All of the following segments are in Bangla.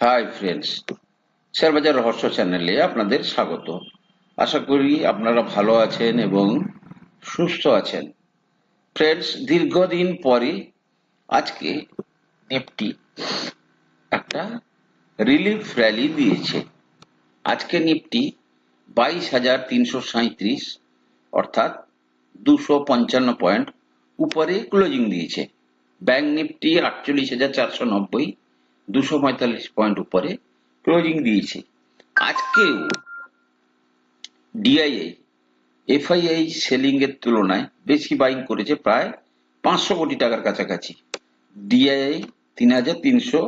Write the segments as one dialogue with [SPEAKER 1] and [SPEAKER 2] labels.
[SPEAKER 1] হাই ফ্রেন্ডস শেয়ারবাজার রহস্য চ্যানেলে আপনাদের স্বাগত। আশা করি আপনারা ভালো আছেন এবং সুস্থ আছেন। ফ্রেন্ডস দীর্ঘদিন পরে আজকে নিফটি একটা রিলিফ র্যালি দিয়েছে। আজকে নিফটি বাইশ হাজার তিনশো সাঁত্রিশ অর্থাৎ দুশো পঞ্চান্ন পয়েন্ট উপরে ক্লোজিং দিয়েছে। ব্যাংক নিফটি আটচল্লিশ হাজার চারশো নব্বই দুশো পঁয়তাল্লিশ পয়েন্ট উপরে ক্লোজিং দিয়েছে। আজকেও ডিআইআই এফআইআই সেলিং এর তুলনায় বেশি বাইং করেছে প্রায় পাঁচশো কোটি টাকার কাছাকাছি। ডিআইআই তিন হাজার তিনশো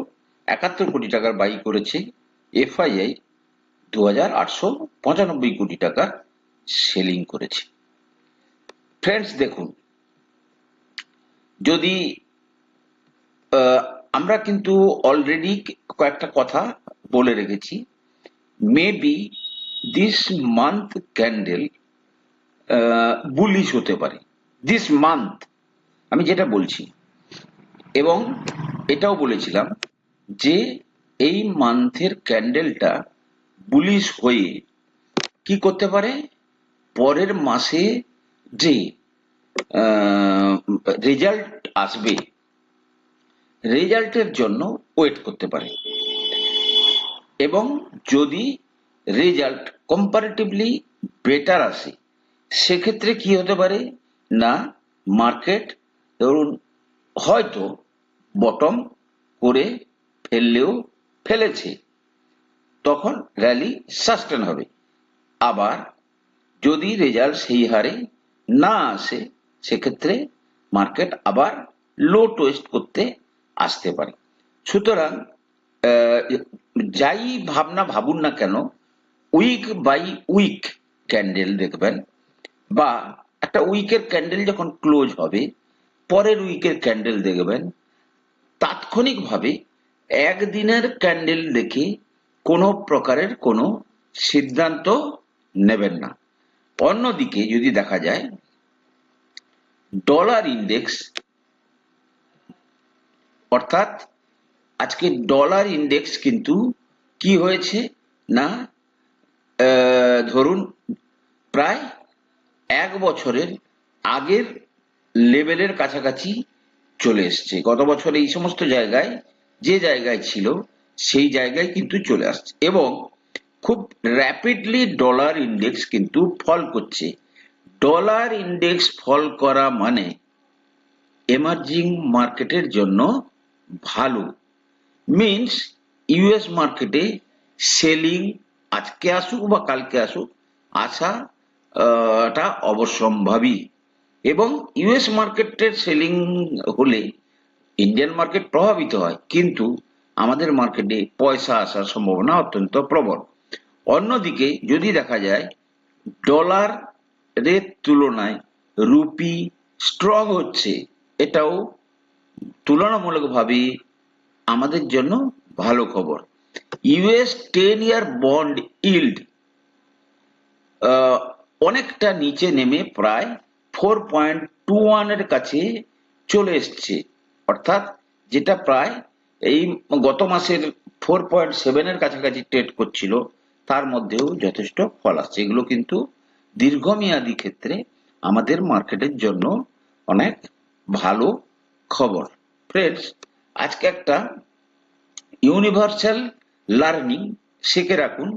[SPEAKER 1] একাত্তর কোটি টাকার বাই করেছে। এফআইআই দু হাজার আটশো পঁচানব্বই কোটি টাকার সেলিং করেছে। ফ্রেন্ডস দেখুন, যদি আমরা কিন্তু অলরেডি কয়েকটা কথা বলে রেখেছি। Maybe this month candle bullish হতে পারে। দিস মান্থ আমি যেটা বলছি। এবং এটাও বলেছিলাম যে এই মান্থের ক্যান্ডেলটা বুলিশ হয়ে কি করতে পারে? পরের মাসে যে রেজাল্ট আসবে রেজাল্টের জন্য ওয়েট করতে পারে। এবং যদি রেজাল্ট কম্পারেটিভলি বেটার আসে, সেক্ষেত্রে কি হতে পারে? না, মার্কেট ধরুন হয়তো বটম করে ফেললেও ফেলেছে। তখন র্যালি সাস্টেন হবে। আবার যদি রেজাল্ট সেই হারে না আসে, সেক্ষেত্রে মার্কেট আবার লো টোয়েস্ট করতে আসতে পারে। সুতরাং যাই ভাবনা ভাবুন না কেন উইক বাই উইক ক্যান্ডেল দেখবেন, বা একটা উইকের ক্যান্ডেল যখন ক্লোজ হবে, পরের উইকের ক্যান্ডেল দেখবেন, তাৎক্ষণিকভাবে একদিনের ক্যান্ডেল দেখে কোনো প্রকারের কোনো সিদ্ধান্ত নেবেন না। অন্যদিকে যদি দেখা যায় ডলার ইন্ডেক্স অর্থাৎ আজকে ডলার ইন্ডেক্স কিন্তু কি হয়েছে না ধরুন প্রায় এক বছরের আগের লেভেলের কাছাকাছি চলে এসছে। গত বছর এই সমস্ত জায়গায় যে জায়গায় ছিল, সেই জায়গায় কিন্তু চলে আসছে এবং খুব র্যাপিডলি ডলার ইন্ডেক্স কিন্তু ফল করছে। ডলার ইন্ডেক্স ফল করা মানে এমার্জিং মার্কেটের জন্য ভালো। মিনস ইউএস মার্কেটে সেলিং আজকে আসুক বা কালকে আসুক আসাটা অবশ্যম্ভাবী। এবং ইউএস মার্কেটের সেলিং হলে ইন্ডিয়ান মার্কেট প্রভাবিত হয়। কিন্তু আমাদের মার্কেটে পয়সা আসার সম্ভাবনা অত্যন্ত প্রবল। অন্যদিকে, যদি দেখা যায় ডলার রেট তুলনায় রুপি স্ট্রং হচ্ছে। এটাও তুলনামূলকভাবে আমাদের জন্য ভালো খবর। US ten year bond yield অনেকটা নিচে নেমে প্রায় ফোর পয়েন্ট টু ওয়ানের কাছে চলে এসছে। অর্থাৎ যেটা প্রায় এই গত মাসের ফোর পয়েন্ট সেভেনের কাছাকাছি ট্রেড করছিল, তার মধ্যেও যথেষ্ট ফল আসছে। এগুলো কিন্তু দীর্ঘমেয়াদী ক্ষেত্রে আমাদের মার্কেটের জন্য অনেক ভালো খবর। ফ্রেন্ডস আজকে একটা ইউনিভার্সাল লার্নিং শিখে রাখুন,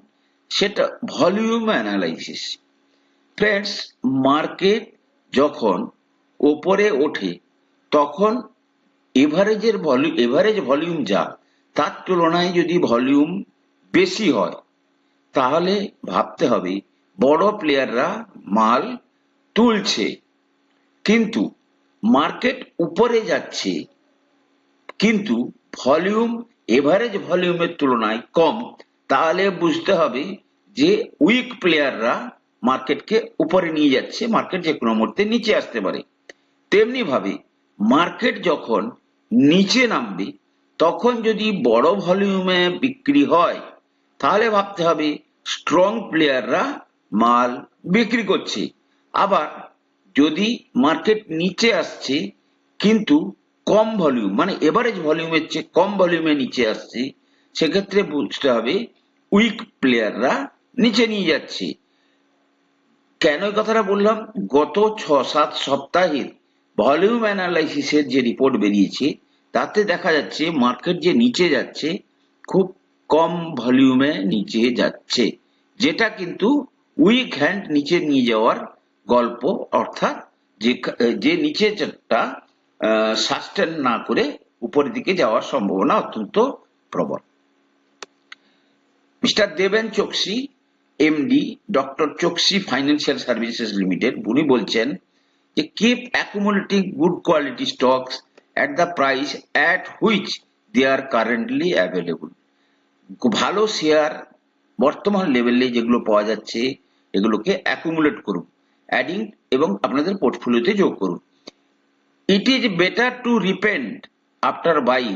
[SPEAKER 1] সেটা ভলিউম অ্যানালাইসিস ফ্রেন্ডস মার্কেট যখন ওপরে ওঠে, তখন এভারেজের ভলিউম এভারেজ ভলিউম যা, তার তুলনায় যদি ভলিউম বেশি হয়, তাহলে ভাবতে হবে বড় প্লেয়াররা মাল তুলছে। কিন্তু মার্কেট উপরে যাচ্ছে, কিন্তু ভলিউম এভারেজ ভলিউমের তুলনায় কম, তাহলে বুঝতে হবে যে উইক প্লেয়াররা মার্কেটকে উপরে নিয়ে যাচ্ছে মার্কেট যে কোনো মুহূর্তে নিচে আসতে পারে। তেমনি ভাবে মার্কেট যখন নিচে নামবে, তখন যদি বড় ভলিউমে বিক্রি হয়, তাহলে ভাবতে হবে স্ট্রং প্লেয়াররা মাল বিক্রি করছে। আবার যদি মার্কেট নিচে আসছে, কিন্তু কম ভলিউম মানে এভারেজ ভলিউমের চেয়ে কম ভলিউমে নিচে আসছে, সেক্ষেত্রে বুঝতে হবে উইক প্লেয়াররা নিচে নিয়ে যাচ্ছে। কেন কথাটা বললাম? গত ছ সাত সপ্তাহের ভলিউম অ্যানালাইসিসের যে রিপোর্ট বেরিয়েছে, তাতে দেখা যাচ্ছে মার্কেট যে নিচে যাচ্ছে, খুব কম ভলিউমে নিচে যাচ্ছে, যেটা কিন্তু উইক হ্যান্ড নিচে নিয়ে যাওয়ার গল্প, অর্থাৎ যে যে নিচেটা সাস্টেন না করে উপরের দিকে যাওয়ার সম্ভাবনা অত্যন্ত প্রবল। Mister Deven Choksi, MD, doctor Choksi financial services limited, উনি বলছেন যে keep accumulating good quality stocks at the price at which they are currently available ভালো শেয়ার বর্তমান লেভেলে যেগুলো পাওয়া যাচ্ছে, এগুলোকে অ্যাকুমুলেট করুন। অ্যাডিং এবং আপনাদের পোর্টফোলিওতে যোগ করুন। It is better to repent after buying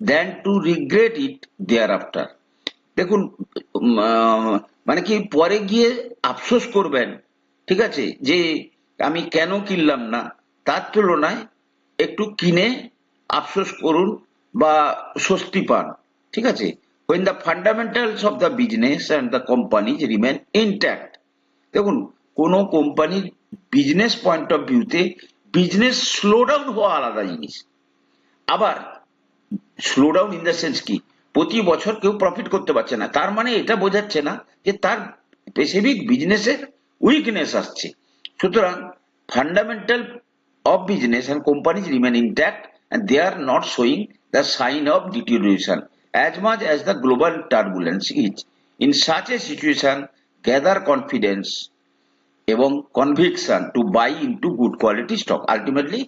[SPEAKER 1] than to regret it thereafter দেখুন মানে কি, পরে গিয়ে আফসোস করবেন, ঠিক আছে, যে আমি কেন কিনলাম না? তার তুলনায় একটু কিনে আফসোস করুন বা স্বস্তি পান, ঠিক আছে? When the fundamentals of the business and the companies remain intact দেখুন কোনো কোম্পানির বিজনেস পয়েন্ট অফ ভিউতে বিজনেস স্লো ডাউন হওয়া আলাদা জিনিস। আবার slow down in the sense কি প্রতি বছর কেউ প্রফিট করতে পারছে না। তার মানে এটা বোঝাচ্ছে না যে তার স্পেসিফিক বিজনেসের উইকনেস আসছে। সুতরাং fundamental of business and companies remain intact and they are not showing the sign of deterioration as much as the global turbulence is. In such a situation, gather confidence এবং conviction to buy into good quality stock ultimately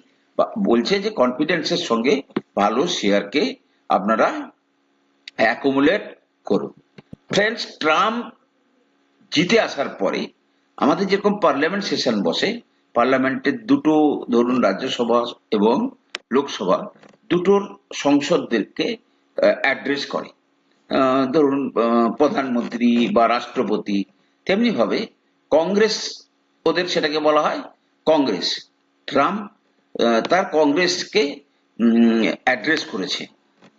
[SPEAKER 1] বলছে যে কনফিডেন্সের সঙ্গে ভালো শেয়ারকে আপনারা অ্যাকুমুলেট করুন। ফ্রেন্ডস ট্রাম্প জিতে আসার পরে আমাদের যেরকম পার্লামেন্ট সেশন বসে পার্লামেন্টের দুটো ধরুন রাজ্যসভা এবং লোকসভা, দুটোর সংসদদেরকে অ্যাড্রেস করে। ধরুন প্রধানমন্ত্রী বা রাষ্ট্রপতি, তেমনিভাবে কংগ্রেস ওদের সেটাকে বলা হয় কংগ্রেস। ট্রাম্প তার কংগ্রেসকে অ্যাড্রেস করেছে।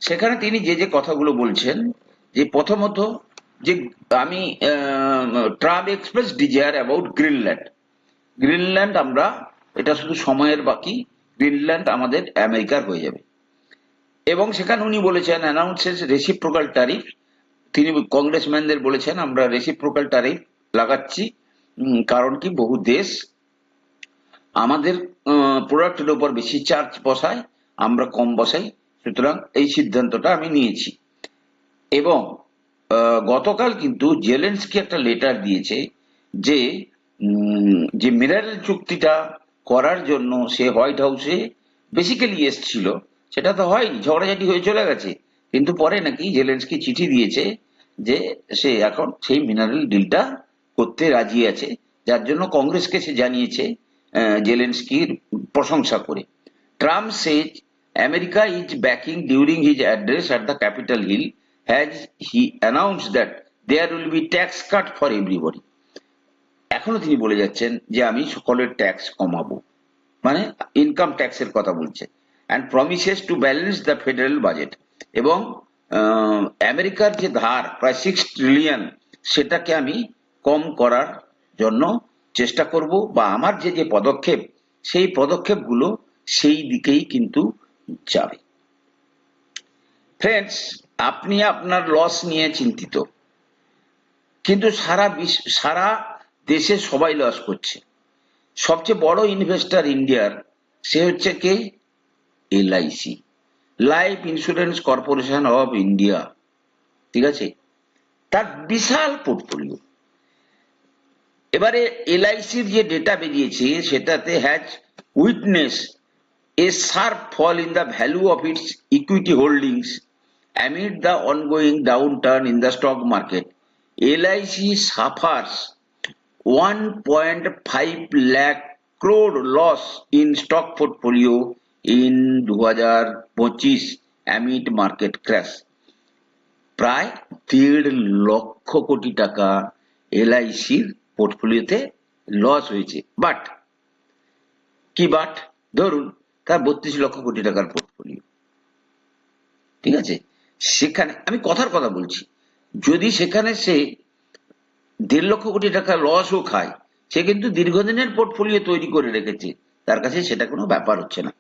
[SPEAKER 1] সেখানে তিনি যে যে কথাগুলো বলছেন, যে প্রথমত যে আমি Trump express desire about Greenland. Greenland আমরা, এটা শুধু সময়ের বাকি, গ্রিনল্যান্ড আমাদের আমেরিকার হয়ে যাবে। এবং সেখানে উনি বলেছেন অ্যানাউন্সেস রেসিপ্রোকাল ট্যারিফ তিনি কংগ্রেসম্যানদের বলেছেন, আমরা রেসিপ্রোকাল ট্যারিফ লাগাচ্ছি কারণ কি? বহু দেশ আমাদের প্রোডাক্টের উপর বেশি চার্জ বসায়, আমরা কম বসাই। সুতরাং এই সিদ্ধান্তটা আমি নিয়েছি। এবং গতকাল কিন্তু জেলেন্সকি একটা লেটার দিয়েছে যে যে মিনারেল চুক্তিটা করার জন্য সে হোয়াইট হাউসে বেসিক্যালি এসছিল। সেটা তো হয়নি, ঝগড়াঝাটি হয়ে চলে গেছে। কিন্তু পরে নাকি জেলেন্সকি চিঠি দিয়েছে যে সে এখন সেই মিনারেল ডিলটা করতে রাজি আছে, যার জন্য কংগ্রেসকে সে জানিয়েছে জেলেন্সকির প্রশংসা করে। Trump says America is backing during his address at the Capitol Hill has he announce that there will be tax cut for everybody এখনও তিনি বলে যাচ্ছেন যে, আমি সকলের ট্যাক্স কমাবো। মানে ইনকাম ট্যাক্সের কথা বলছে। And promises to balance the federal budget এবং আমেরিকার যে ধার, প্রায় সিক্স ট্রিলিয়ন সেটাকে আমি কম করার জন্য চেষ্টা করব বা আমার যে যে পদক্ষেপ, সেই পদক্ষেপগুলো সেই দিকেই কিন্তু যাবে। ফ্রেন্ডস আপনি আপনার লস নিয়ে চিন্তিত। কিন্তু সারা সারা দেশে সবাই লস করছে। সবচেয়ে বড় ইনভেস্টার ইন্ডিয়ার সে হচ্ছে কে? LIC life insurance corporation of India ঠিক আছে? তার বিশাল পোর্টফোলিও এবারে এলআইসির যে ডেটা বেরিয়েছে, সেটাতে has witness a sharp fall in the value of its equity holdings amid the ongoing downturn in the stock market LIC suffers one point five lakh crore loss in stock portfolio in দু হাজার পঁচিশ অ্যামিড মার্কেট ক্র্যাশ প্রায় দেড় লক্ষ কোটি টাকা এলআইসির পোর্টফোলিওতে লস হয়েছে। বাট কি বাট ধরুন, তার বত্রিশ লক্ষ কোটি টাকার পোর্টফোলিও ঠিক আছে? সেখানে, আমি কথার কথা বলছি। যদি সেখানে সে দেড় লক্ষ কোটি টাকা লসও খায়, সে কিন্তু দীর্ঘদিনের পোর্টফোলিও তৈরি করে রেখেছে। তার কাছে সেটা কোনো ব্যাপার হচ্ছে না।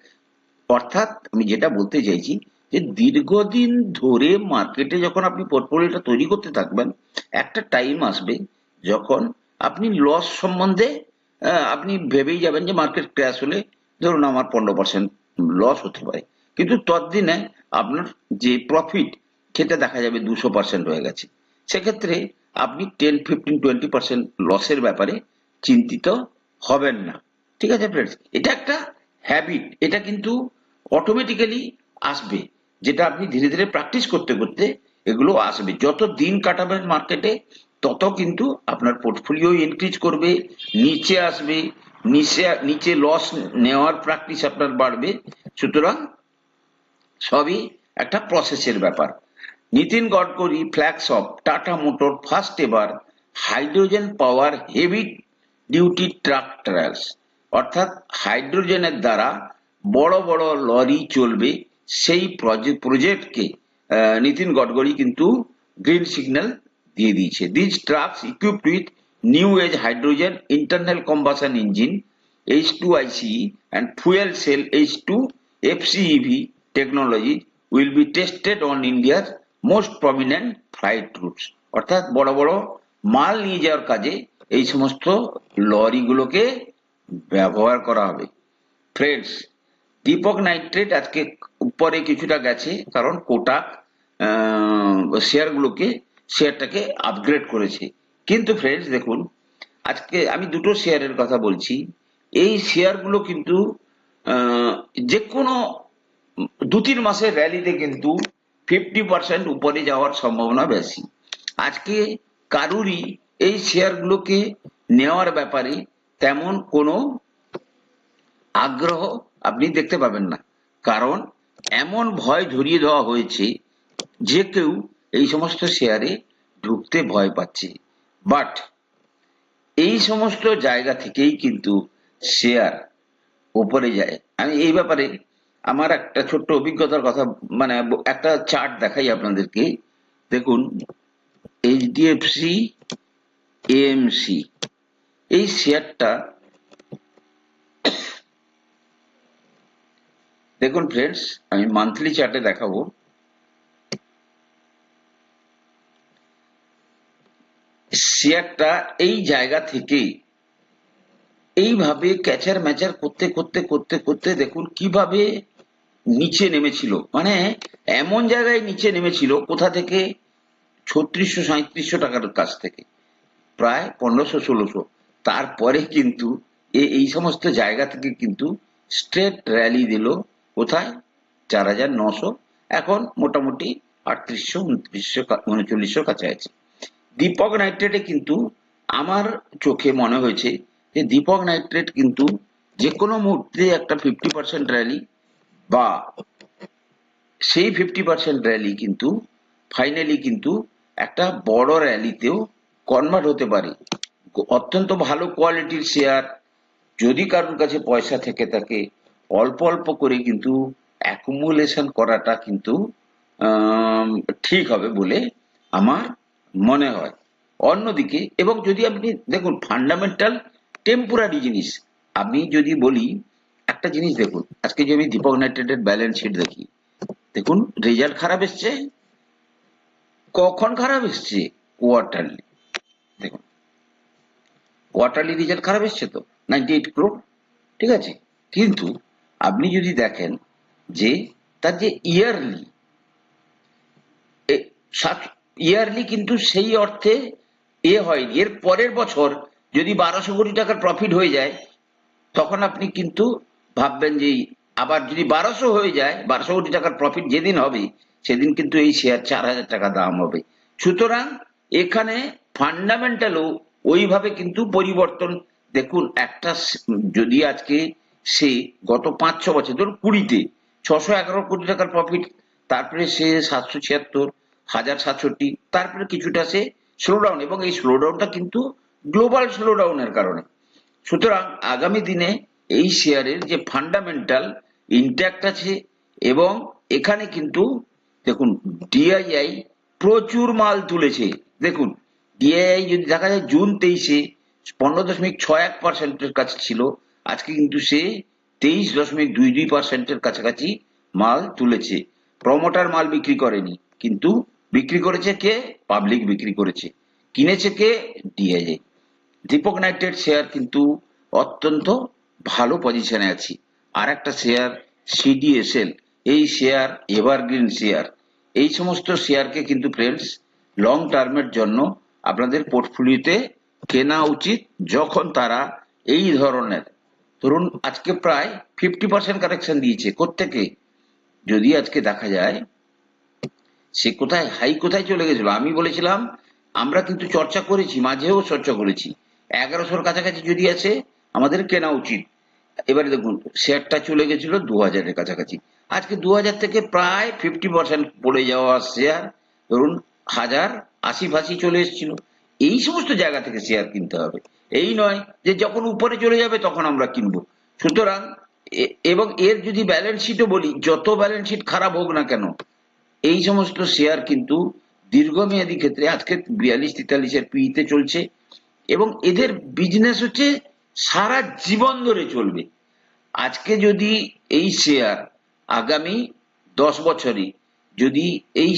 [SPEAKER 1] অর্থাৎ, আমি যেটা বলতে চাইছি যে দীর্ঘদিন ধরে মার্কেটে যখন আপনি পোর্টফোলিওটা তৈরি করতে থাকবেন, একটা টাইম আসবে যখন আপনি লস সম্বন্ধে আপনি ভেবেই যাবেন যে মার্কেট ক্র্যাশ হলে ধরুন আমার পনেরো পার্সেন্ট লস হতে পারে। কিন্তু ততদিনে আপনার যে প্রফিট সেটা দেখা যাবে দুশো পার্সেন্ট হয়ে গেছে। সেক্ষেত্রে আপনি টেন ফিফটিন টোয়েন্টি পার্সেন্ট লসের ব্যাপারে চিন্তিত হবেন না। ঠিক আছে ফ্রেন্ডস এটা একটা হ্যাবিট এটা কিন্তু অটোমেটিক্যালি আসবে। যেটা আপনি ধীরে ধীরে প্র্যাকটিস করতে করতে এগুলো আসবে। যত দিন কাটাবেন মার্কেটে তত কিন্তু আপনার পোর্টফোলিও ইনক্রিজ করবে, নিচে আসবে, নিচে নিচে লস নেওয়ার প্র্যাকটিস আপনার বাড়বে। সুতরাং সবই একটা প্রসেসের ব্যাপার। Nitin Gadkari off Tata motor first এবার hydrogen power heavy duty truck trials অর্থাৎ হাইড্রোজেনের দ্বারা বড় বড় লরি চলবে। সেই প্রজেক্টকে নীতিন গডকরি কিন্তু গ্রিন সিগন্যাল দিয়ে দিয়েছে। This trucks equipped with new age hydrogen internal combustion engine H two ICE and fuel cell H two FCEV technology will be tested on ইন্ডিয়ার মোস্ট প্রমিনেন্ট ফ্লাইট রুটস অর্থাৎ বড় বড় মাল নিয়ে যাওয়ার কাজে এই সমস্ত লরিগুলোকে ব্যবহার করা হবে। ফ্রেন্ডস দীপক নাইট্রেট আজকে উপরে কিছুটা গেছে, কারণ কোটাক শেয়ারগুলোকে শেয়ারটাকে আপগ্রেড করেছে। কিন্তু ফ্রেন্ডস দেখুন, আজকে আমি দুটো শেয়ারের কথা বলছি। এই শেয়ারগুলো কিন্তু যে কোনো দু তিন মাসের র্যালিতে কিন্তু ফিফটি পার্সেন্ট উপরে যাওয়ার সম্ভাবনা বেশি। আজকে কারুরই এই শেয়ারগুলোকে নেওয়ার ব্যাপারে তেমন কোনো আগ্রহ আপনি দেখতে পাবেন না। কারণ, এমন ভয় ধরিয়ে দেওয়া হয়েছে যে কেউ এই সমস্ত শেয়ারে ঢুকতে ভয় পাচ্ছে। বাট এই সমস্ত জায়গা থেকেই কিন্তু শেয়ার উপরে যায়। আমি এই ব্যাপারে আমার একটা ছোট্ট অভিজ্ঞতার কথা মানে একটা চার্ট দেখাই আপনাদেরকে। দেখুন এইচডিএফসি এএমসি এই শেয়ারটা দেখুন ফ্রেন্ডস আমি মান্থলি চার্টে দেখাবো। শেয়ারটা এই জায়গা থেকে এইভাবে ক্যাচার ম্যাচার করতে করতে করতে করতে দেখুন কীভাবে নিচে নেমেছিল। মানে এমন জায়গায় নিচে নেমেছিল কোথা থেকে? ছত্রিশশো সাঁত্রিশশো টাকার কাছ থেকে। প্রায় পনেরোশো, ষোলোশো। তারপরে কিন্তু এই সমস্ত জায়গা থেকে কিন্তু স্ট্রেট র্যালি দিল কোথায়? চার হাজার নশো। এখন মোটামুটি আটত্রিশশো, উনত্রিশশো উনচল্লিশশো কাছাকাছি। দীপক নাইট্রেটে কিন্তু আমার চোখে মনে হয়েছে যে দীপক নাইট্রেট কিন্তু যে কোনো মুহূর্তে একটা ফিফটি পার্সেন্ট র্যালি বা সেই ফিফটি পার্সেন্ট র্যালি কিন্তু ফাইনালি কিন্তু একটা বড় র্যালিতেও কনভার্ট হতে পারে। অত্যন্ত ভালো কোয়ালিটির শেয়ার যদি কারোর কাছে পয়সা থেকে থাকে, অল্প অল্প করে কিন্তু অ্যাকুমুলেশন করাটা কিন্তু ঠিক হবে বলে আমার মনে হয়। অন্যদিকে, এবং যদি আপনি দেখুন ফান্ডামেন্টাল টেম্পোরারি জিনিস, আমি যদি বলি, একটা জিনিস দেখুন, আজকে যদি আমি দীপক নাইট্রেটের ব্যালেন্স শিট দেখি, দেখুন রেজাল্ট খারাপ এসছে। কখন খারাপ এসছে? কোয়ার্টারলি দেখুন কোয়ার্টারলি রেজাল্ট খারাপ এসছে তো নাইনটি এইট ক্রোড ঠিক আছে? কিন্তু আপনি যদি দেখেন যে, তার যে ইয়ারলি ইয়ারলি কিন্তু সেই অর্থে এ হয়নি। এর পরের বছর যদি বারোশো কোটি টাকার প্রফিট হয়ে যায়, তখন আপনি কিন্তু ভাববেন যে আবার যদি বারোশো হয়ে যায়, বারোশো কোটি টাকার প্রফিট যেদিন হবে, সেদিন কিন্তু এই শেয়ার চার হাজার টাকা দাম হবে। সুতরাং এখানে ফান্ডামেন্টালও ওইভাবে কিন্তু পরিবর্তন, দেখুন একটা যদি আজকে সে গত পাঁচ ছ বছর, ধরুন কুড়িতে, ছশো এগারো কোটি টাকার প্রফিট তারপরে সে সাতশো ছিয়াত্তর হাজার সাতষট্টি, তারপরে কিছুটা সে স্লো ডাউন এবং এই স্লো ডাউনটা কিন্তু গ্লোবাল স্লো ডাউনের কারণে। সুতরাং আগামী দিনে এই শেয়ারের যে ফান্ডামেন্টাল ইন্ট্যাক্ট আছে এবং এখানে কিন্তু দেখুন ডিআইআই প্রচুর মাল তুলেছে। দেখুন ডিআইআই যদি দেখা যায় জুন তেইশে পনেরো দশমিক ছয় এক পার্সেন্টের কাছে ছিল, আজকে কিন্তু সে তেইশ দশমিক দুই দুই পার্সেন্টের কাছাকাছি মাল তুলেছে। প্রমোটার মাল বিক্রি করেনি, কিন্তু বিক্রি করেছে কে? পাবলিক বিক্রি করেছে। কিনেছে কে? ডিআইআই দীপক নাইট্রেট শেয়ার কিন্তু অত্যন্ত ভালো পজিশনে আছি। আর একটা শেয়ার সিডিএসএল এই শেয়ার এভারগ্রিন শেয়ার এই সমস্ত শেয়ারকে কিন্তু ফ্রেন্ডস লং টার্মের জন্য আপনাদের পোর্টফোলিওতে কেনা উচিত যখন তারা এই ধরনের, ধরুন আজকে প্রায় ফিফটি পার্সেন্ট কারেকশন দিয়েছে। কোত্থেকে? যদি আজকে দেখা যায় সে কোথায়, হাই কোথায় চলে গেছিল? আমি বলেছিলাম, আমরা কিন্তু চর্চা করেছি, মাঝেও চর্চা করেছি। এগারোশোর কাছাকাছি যদি আছে আমাদের কেনা উচিত। এবারে দেখুন, শেয়ারটা চলে গেছিল দু হাজারের কাছাকাছি। আজকে দু হাজার থেকে প্রায় ফিফটি পার্সেন্ট পড়ে যাওয়া শেয়ার, ধরুন হাজার আশি ফাঁসি চলে এসেছিল। এই সমস্ত জায়গা থেকে শেয়ার কিনতে হবে। এই নয় যে যখন উপরে চলে যাবে তখন আমরা কিনবো। সুতরাং এবং এর যদি ব্যালেন্স শিটও বলি, যত ব্যালেন্স শিট খারাপ হোক না কেন এই সমস্ত শেয়ার কিন্তু দীর্ঘমেয়াদী ক্ষেত্রে আজকে বিয়াল্লিশ, তেতাল্লিশের পিইতে চলছে এবং এদের বিজনেস হচ্ছে সারা জীবন ধরে চলবে। আজকে যদি এই শেয়ার আগামী দশ বছরে যদি এই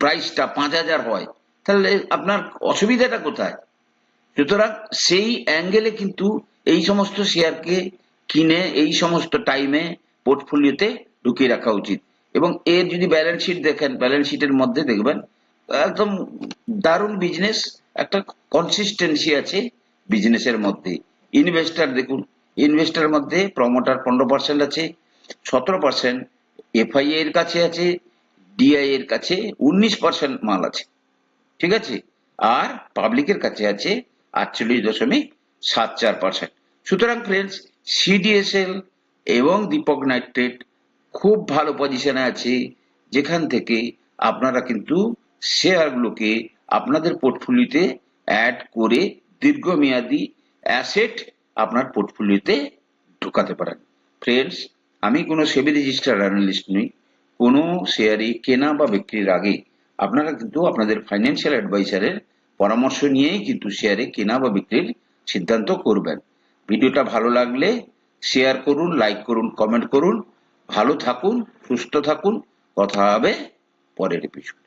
[SPEAKER 1] প্রাইসটা পাঁচ হাজার হয়, তাহলে আপনার অসুবিধাটা কোথায়? সুতরাং সেই অ্যাঙ্গেলে কিন্তু এই সমস্ত শেয়ারকে কিনে এই সমস্ত টাইমে পোর্টফোলিওতে ঢুকিয়ে রাখা উচিত। এবং এর যদি ব্যালেন্স শিট দেখেন ব্যালেন্স শিটের মধ্যে দেখবেন, একদম দারুণ বিজনেস একটা কনসিস্টেন্সি আছে বিজনেসের মধ্যে। ইনভেস্টার দেখুন ইনভেস্টার মধ্যে প্রমোটার পনেরো পার্সেন্ট আছে, সতেরো পার্সেন্ট এফআই এর কাছে আছে ডিআই এর কাছে উনিশ পার্সেন্ট মাল আছে। ঠিক আছে? আর পাবলিকের কাছে আছে আটচল্লিশ দশমিক সাত চার পার্সেন্ট সুতরাং ফ্রেন্ডস সিডিএসএল এবং দীপক নাইট্রেট খুব ভালো পজিশনে আছে, যেখান থেকে আপনারা কিন্তু শেয়ারগুলোকে আপনাদের পোর্টফোলিওতে অ্যাড করে দীর্ঘমেয়াদী অ্যাসেট আপনার পোর্টফোলিওতে ঢোকাতে পারেন। ফ্রেন্ডস আমি কোনো সেবি রেজিস্টার অ্যানালিস্ট নই। কোনো শেয়ারে কেনা বা বিক্রির আগে আপনারা কিন্তু আপনাদের ফাইন্যান্সিয়াল অ্যাডভাইসারের পরামর্শ নিয়েই কিন্তু শেয়ারে কেনা বা বিক্রির সিদ্ধান্ত করবেন। ভিডিওটা ভালো লাগলে শেয়ার করুন লাইক করুন কমেন্ট করুন। ভালো থাকুন সুস্থ থাকুন। কথা হবে পরের এপিসোড